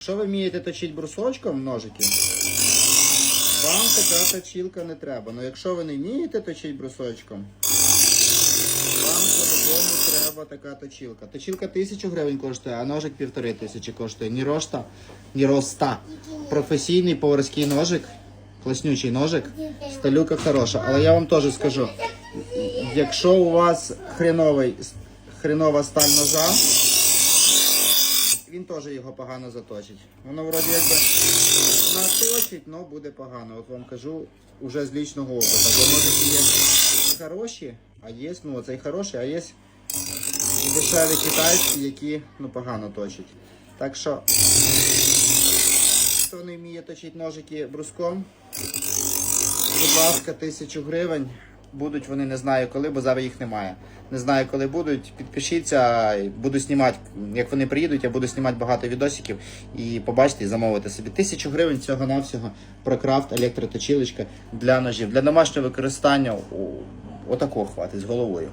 Якщо ви вмієте точити брусочком ножики, вам така точилка не треба. Ну якщо ви не вмієте точити брусочком, вам по-любому треба така точилка. Точилка тисячу гривень коштує, а ножик півтори тисячі коштує. Ні рошта, ні роста. Професійний поварський ножик, класнючий ножик, сталюка хороша. Але я вам теж скажу, якщо у вас хреновий, хренова сталь ножа, він теж його погано заточить. Воно вроді якби наточить, але буде погано. От вам кажу уже з лічного опиту. Бо ножики є хороші, а є, ну оцей хороший, а є дешеві китайські, які ну, погано точать. Так що, хто не вміє точити ножики бруском, будь ласка, тисячу гривень. Будуть вони не знаю коли, бо зараз їх немає. Не знаю, коли будуть. Підпишіться, буду знімати. Як вони приїдуть, я буду знімати багато відосиків і побачите і замовити собі. Тисячу гривень цього навсього прокрафт електроточилочка для ножів. Для домашнього використання о, отакого хватить з головою.